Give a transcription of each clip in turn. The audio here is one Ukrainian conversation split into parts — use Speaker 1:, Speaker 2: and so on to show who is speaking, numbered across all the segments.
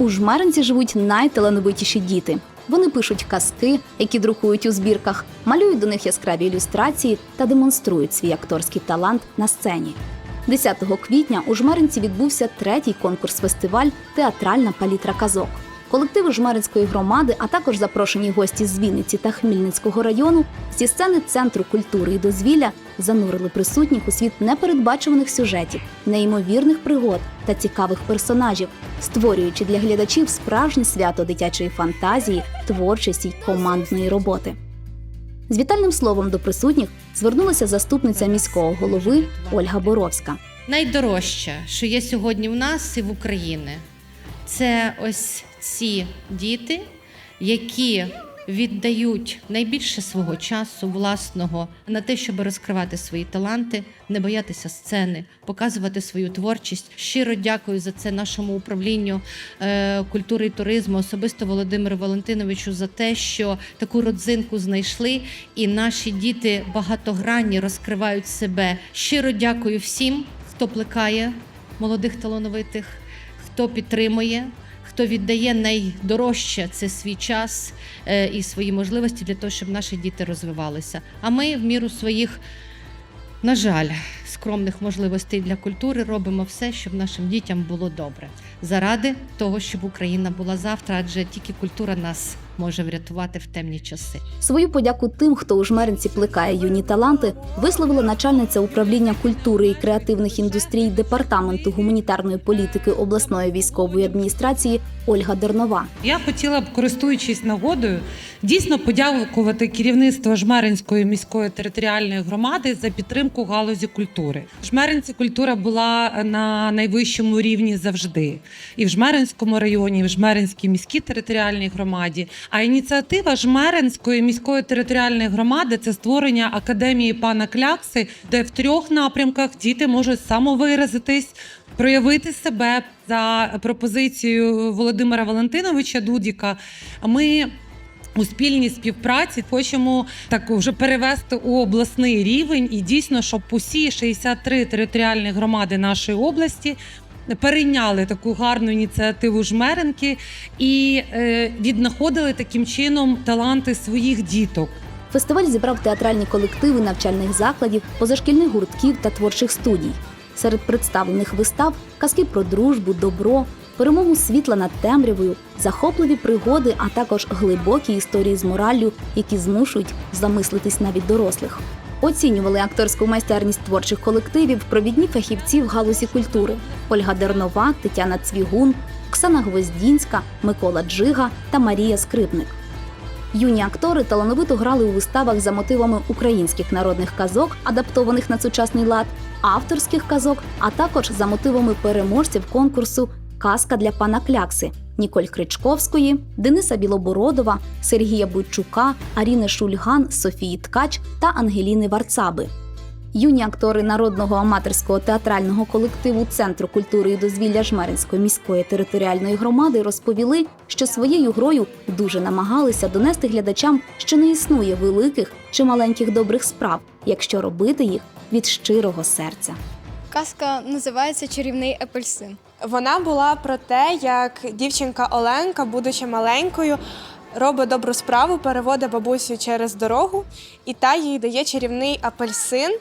Speaker 1: У жмеринці живуть найталановитіші діти. Вони пишуть казки, які друкують у збірках, малюють до них яскраві ілюстрації та демонструють свій акторський талант на сцені. 10 квітня у Жмеринці відбувся третій конкурс-фестиваль Театральна палітра казок. Колективи Жмеринської громади, а також запрошені гості з Вінниці та Хмельницького району зі сцени Центру культури і дозвілля занурили присутніх у світ непередбачуваних сюжетів, неймовірних пригод та цікавих персонажів, створюючи для глядачів справжнє свято дитячої фантазії, творчості й командної роботи. З вітальним словом до присутніх звернулася заступниця міського голови Ольга Боровська.
Speaker 2: Найдорожче, що є сьогодні в нас і в Україні, це ось ці діти, які віддають найбільше свого часу власного на те, щоб розкривати свої таланти, не боятися сцени, показувати свою творчість. Щиро дякую за це нашому управлінню е, культури і туризму, особисто Володимиру Валентиновичу, за те, що таку родзинку знайшли, і наші діти багатогранні розкривають себе. Щиро дякую всім, хто плекає молодих талановитих, хто підтримує. Хто віддає найдорожче це свій час е, і свої можливості для того, щоб наші діти розвивалися. А ми в міру своїх, на жаль, скромних можливостей для культури робимо все, щоб нашим дітям було добре. Заради того, щоб Україна була завтра, адже тільки культура нас може врятувати в темні часи.
Speaker 1: Свою подяку тим, хто у жмеринці плекає юні таланти, висловила начальниця управління культури і креативних індустрій департаменту гуманітарної політики обласної військової адміністрації Ольга Дернова.
Speaker 3: Я хотіла б, користуючись нагодою, дійсно подякувати керівництво Жмеринської міської територіальної громади за підтримку галузі культури. В Жмеринці культура була на найвищому рівні завжди. І в Жмеринському районі, і в Жмеринській міській територіальній громаді. А ініціатива Жмеринської міської територіальної громади це створення академії пана Клякси, де в трьох напрямках діти можуть самовиразитись, проявити себе за пропозицією Володимира Валентиновича Дудіка. Ми у спільній співпраці хочемо так вже перевести у обласний рівень і дійсно, щоб усі 63 територіальні громади нашої області. Перейняли таку гарну ініціативу жмеренки і е, віднаходили таким чином таланти своїх діток.
Speaker 1: Фестиваль зібрав театральні колективи навчальних закладів, позашкільних гуртків та творчих студій. Серед представлених вистав казки про дружбу, добро, перемогу світла над темрявою, захопливі пригоди, а також глибокі історії з мораллю, які змушують замислитись навіть дорослих. Оцінювали акторську майстерність творчих колективів провідні фахівці в галузі культури: Ольга Дернова, Тетяна Цвігун, Оксана Гвоздінська, Микола Джига та Марія Скрипник. Юні актори талановито грали у виставах за мотивами українських народних казок, адаптованих на сучасний лад, авторських казок, а також за мотивами переможців конкурсу Казка для пана Клякси Ніколь Кричковської, Дениса Білобородова, Сергія Буйчука, Аріни Шульган, Софії Ткач та Ангеліни Варцаби. Юні актори народного аматорського театрального колективу Центру культури і дозвілля Жмеринської міської територіальної громади розповіли, що своєю грою дуже намагалися донести глядачам, що не існує великих чи маленьких добрих справ, якщо робити їх від щирого серця.
Speaker 4: Казка називається Чарівний апельсин.
Speaker 5: Вона була про те, як дівчинка Оленка, будучи маленькою, робить добру справу, переводить бабусю через дорогу, і та їй дає чарівний апельсин,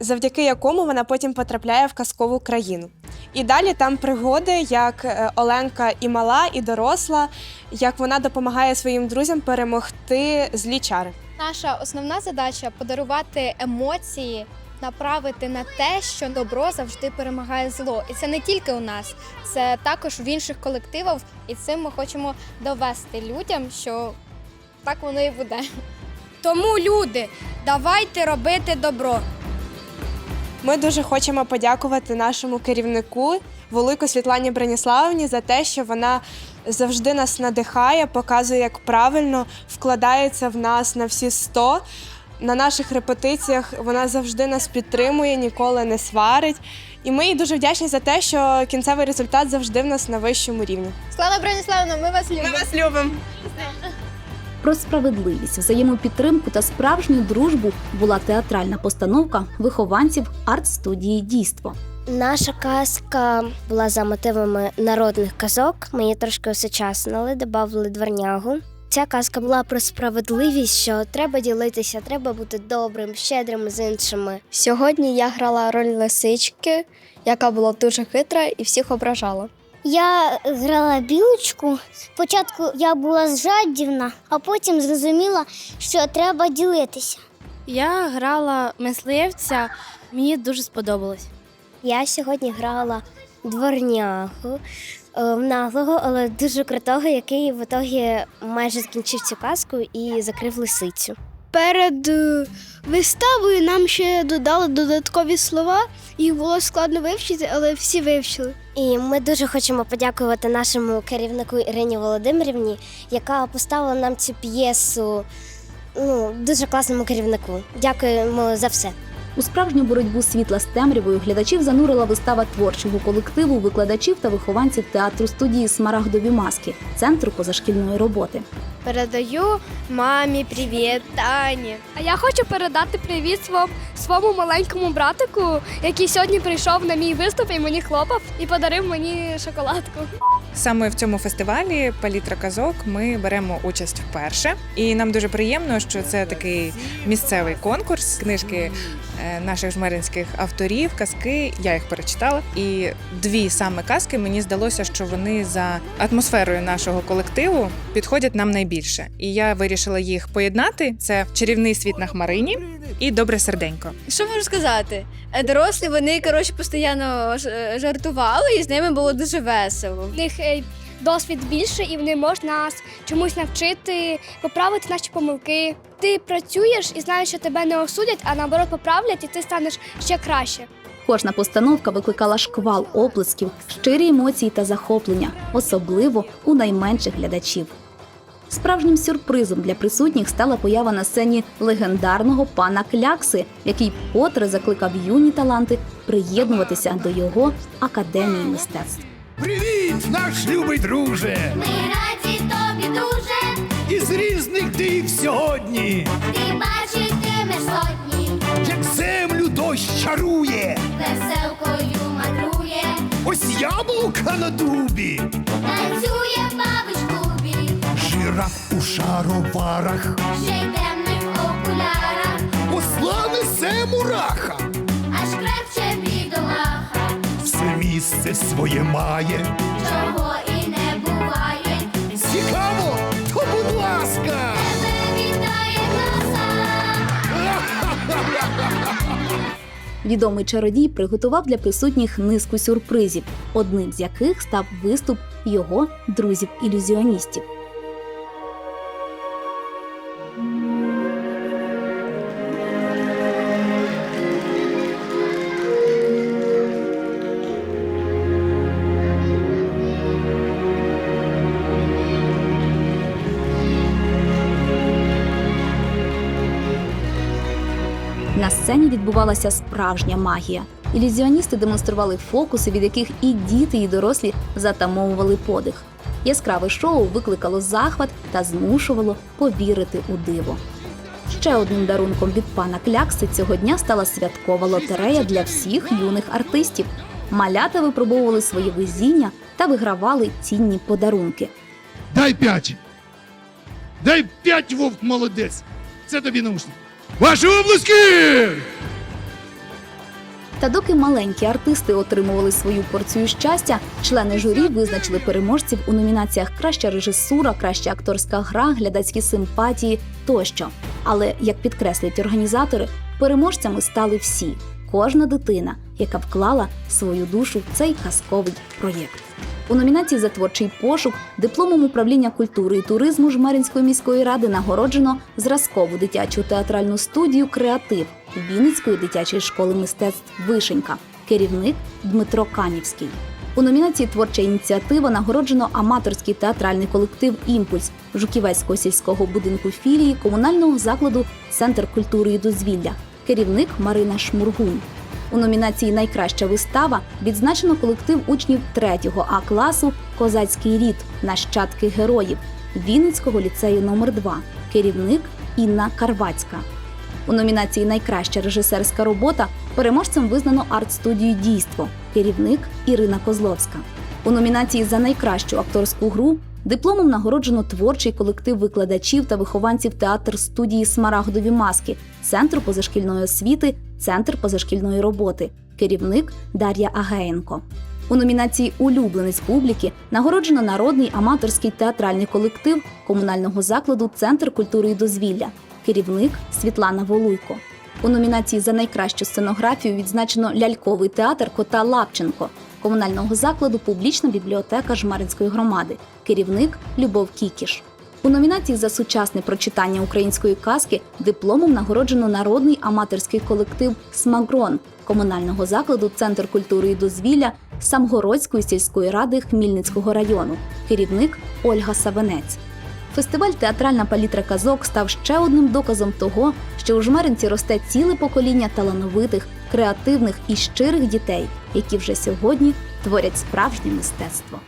Speaker 5: завдяки якому вона потім потрапляє в казкову країну. І далі там пригоди, як е, Оленка і мала, і доросла, як вона допомагає своїм друзям перемогти злі чари.
Speaker 4: Наша основна задача подарувати емоції, направити на те, що добро завжди перемагає зло. І це не тільки у нас, це також в інших колективах. І цим ми хочемо довести людям, що так воно і буде.
Speaker 6: Тому люди, давайте робити добро.
Speaker 5: Ми дуже хочемо подякувати нашому керівнику Велику Світлані Браніславовні за те, що вона завжди нас надихає, показує, як правильно вкладається в нас на всі 100. На наших репетиціях вона завжди нас підтримує, ніколи не сварить. І ми їй дуже вдячні за те, що кінцевий результат завжди в нас на вищому рівні.
Speaker 4: Слава Браніславна, ми вас любимо.
Speaker 5: Ми вас любимо!
Speaker 1: Про справедливість, взаємопідтримку та справжню дружбу була театральна постановка вихованців арт-студії Дійство.
Speaker 7: Наша казка була за мотивами народних казок. Ми її трошки осучаснили, додали дворнягу. Ця казка була про справедливість, що треба ділитися, треба бути добрим, щедрим з іншими.
Speaker 4: Сьогодні я грала роль лисички, яка була дуже хитра і всіх ображала.
Speaker 7: Я грала білочку. Спочатку я була жадібна, а потім зрозуміла, що треба ділитися.
Speaker 6: Я грала мисливця, мені дуже сподобалось.
Speaker 7: Я сьогодні грала дворнягу наглого, але дуже крутого, який в ітогі майже скінчив цю казку і закрив лисицю.
Speaker 6: Перед е, виставою нам ще додали додаткові слова. Їх було складно вивчити, але всі вивчили.
Speaker 7: І ми дуже хочемо подякувати нашому керівнику Ірині Володимирівні, яка поставила нам цю п'єсу. Ну, дуже класному керівнику. Дякуємо за все.
Speaker 1: У справжню боротьбу світла з темрявою глядачів занурила вистава творчого колективу викладачів та вихованців театру студії Смарагдові маски центру позашкільної роботи.
Speaker 6: Передаю мамі привіт, Тані.
Speaker 4: А я хочу передати привіт своєму, своєму маленькому братику, який сьогодні прийшов на мій виступ і мені хлопав і подарив мені шоколадку.
Speaker 8: Саме в цьому фестивалі Палітра казок ми беремо участь вперше, і нам дуже приємно, що це такий місцевий конкурс. Книжки е, наших жмеринських авторів, казки. Я їх перечитала. І дві саме казки мені здалося, що вони за атмосферою нашого колективу підходять нам найбільше. І я вирішила їх поєднати: це чарівний світ на хмарині і добре серденько.
Speaker 9: Що можу сказати? Е, Дорослі вони коротше постійно жартували, і з ними було дуже весело.
Speaker 4: В них е, досвід більше, і вони можуть нас чомусь навчити, поправити наші помилки. Ти працюєш і знаєш, що тебе не осудять, а наоборот поправлять, і ти станеш ще краще.
Speaker 1: Кожна постановка викликала шквал оплесків, щирі емоції та захоплення, особливо у найменших глядачів. Справжнім сюрпризом для присутніх стала поява на сцені легендарного пана Клякси, який потре закликав юні таланти приєднуватися до його академії мистецтв.
Speaker 10: Привіт, наш любий друже!
Speaker 7: Ми раді тобі, друже,
Speaker 10: Із різних див сьогодні,
Speaker 7: ти бачитимеш сотні,
Speaker 10: як землю дощ чарує,
Speaker 7: веселкою мандрує,
Speaker 10: ось яблука на дубі,
Speaker 7: танцює бабич клубі,
Speaker 10: жираф у шароварах,
Speaker 7: ще й темних окулярах,
Speaker 10: посла несе мураха, все місце своє має.
Speaker 7: чого і не буває.
Speaker 10: Цікаво, то будь ласка!
Speaker 7: Тебе вітає.
Speaker 1: Відомий чародій приготував для присутніх низку сюрпризів, одним з яких став виступ його друзів-ілюзіоністів. На сцені відбувалася справжня магія. Ілюзіоністи демонстрували фокуси, від яких і діти, і дорослі затамовували подих. Яскраве шоу викликало захват та змушувало повірити у диво. Ще одним дарунком від пана Клякси цього дня стала святкова лотерея для всіх юних артистів. Малята випробовували своє везіння та вигравали цінні подарунки.
Speaker 10: Дай п'ять! Дай п'ять, вовк молодець! Це тобі наушник. Ваші обласки!
Speaker 1: Та доки маленькі артисти отримували свою порцію щастя, члени журі визначили переможців у номінаціях Краща режисура, краща акторська гра, глядацькі симпатії тощо. Але як підкреслюють організатори, переможцями стали всі, кожна дитина, яка вклала свою душу в цей казковий проєкт. У номінації за творчий пошук дипломом управління культури і туризму Жмеринської міської ради нагороджено зразкову дитячу театральну студію Креатив Вінницької дитячої школи мистецтв Вишенька, керівник Дмитро Канівський. У номінації Творча ініціатива нагороджено аматорський театральний колектив Імпульс Жуківецького сільського будинку філії комунального закладу Центр культури і дозвілля, керівник Марина Шмургун. У номінації Найкраща вистава відзначено колектив учнів 3 А класу Козацький рід Нащадки героїв Вінницького ліцею номер 2 керівник Інна Карвацька. У номінації Найкраща режисерська робота переможцем визнано арт-студію Дійство, керівник Ірина Козловська. У номінації за найкращу акторську гру дипломом нагороджено творчий колектив викладачів та вихованців театр студії Смарагдові маски, Центру позашкільної освіти, Центр позашкільної роботи, керівник Дар'я Агеєнко. У номінації Улюбленець публіки нагороджено народний аматорський театральний колектив комунального закладу Центр культури і дозвілля, керівник Світлана Волуйко. У номінації за найкращу сценографію відзначено ляльковий театр кота Лапченко комунального закладу Публічна бібліотека Жмеринської громади, керівник Любов Кікіш. У номінації за сучасне прочитання української казки дипломом нагороджено народний аматорський колектив Смагрон комунального закладу Центр культури і дозвілля Самгородської сільської ради Хмільницького району, керівник Ольга Савенець. Фестиваль Театральна палітра казок став ще одним доказом того, що у жмеринці росте ціле покоління талановитих, креативних і щирих дітей, які вже сьогодні творять справжнє мистецтво.